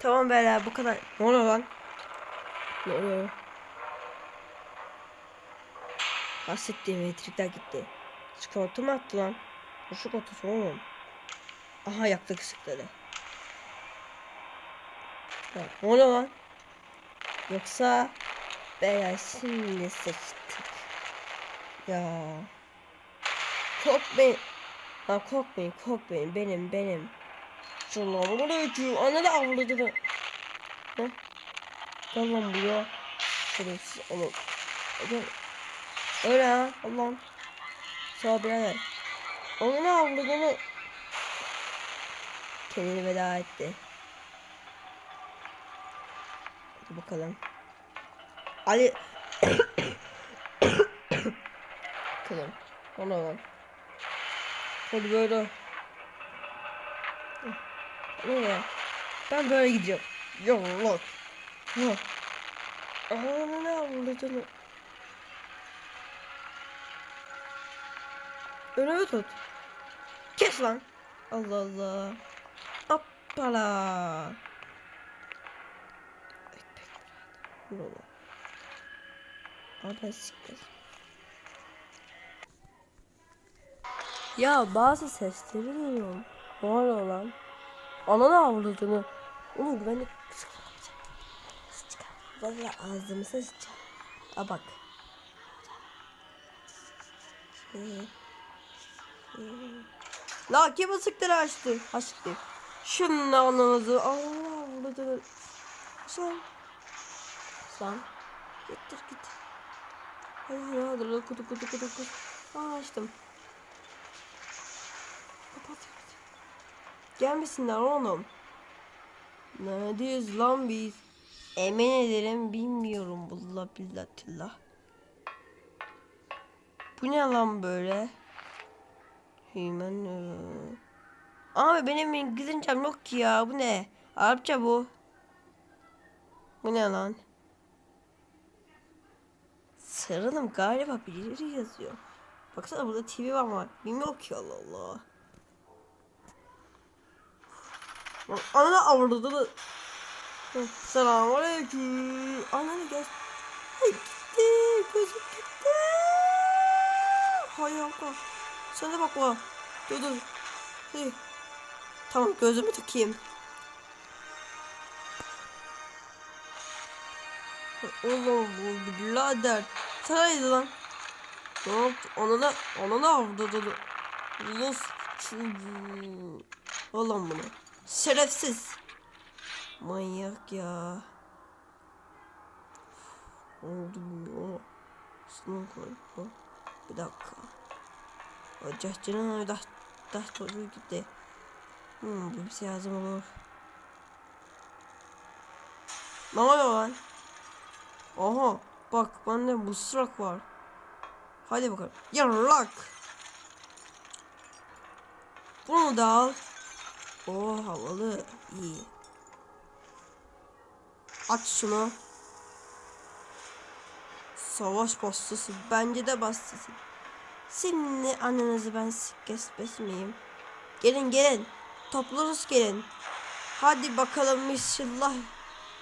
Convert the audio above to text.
Tamam beyler bu kadar. Ne oluyor lan? Ne oluyor? Bahsettiğim elektrikler gitti. Çikolata mı attı lan? Bu çikolatası oğlum. Aha yaktık ışıkları. Ya, ne oluyor lan? Yoksa beyler şimdi sıçtık. Ya. Korkmayın. Ha korkmayın korkmayın benim benim. Selamun aleyküm. Ana da avladı da. Ne? Gel lan buraya. Şerefsiz oğlum. Gel. Öyle ha Allah'ım. Sağ birader. Onu ne avladığını kendini veda etti. Hadi bakalım. Ali bakalım. Ona lan. Hadi böyle. Ne ya? Ben böyle gidiyorum. Yok yok. Aa ne avladığını. Önüme tut. Kes lan. Allah Allah. Hoppala. Ekmek. Buralar. Abi siktir. Ya bazı sesleri duyuyorum. Ne oluyor? Ananı avladığını. Oğlum güvenlik sıçacak. Valla ağzımıza sıçacak. A bak. La kim ısıkları açtı? Açtı. Şunun ananızı. Allah avladığını. Sen. Sen. Gittir git. Ya dur kutu kutu kutu kutu. Aa açtım. Gelmesinler oğlum. Neredeyiz lan biz? Emin ederim bilmiyorum bullah billah tillah. Bu ne lan böyle? Hemen eee. Abi benim İngilizcem yok ki ya bu ne? Arapça bu. Bu ne lan? Sarılım galiba birileri yazıyor. Baksana burada TV var ama bilmiyorum ki Allah Allah. Lan Ananı avradını. Selamun aleyküm. Ananı gel. Ay gitti. Gözüm gitti. Hay Allah. Sen de bak bana. Dur dur. Hey. Tamam gözümü takayım. Oğlum bu birader. Sen haydi lan. Ne yaptı? Ona da avladı. Los çocuğu. Oğlum bunu. Şerefsiz. Manyak ya. Oldu bilmiyorum. Şunu koy. Bir dakika. Acahçının dah dah çocuğu gitti. Hmm, bu bize lazım olur. Ne oluyor lan? Aha bak bende mısrak var. Hadi bakalım. Yarrak. Bunu da al. Oo havalı. İyi. Aç şunu. Savaş pastası. Bence de pastası. Seninle annenizi ben kes besmeyeyim. Gelin gelin. Toplarız gelin. Hadi bakalım inşallah.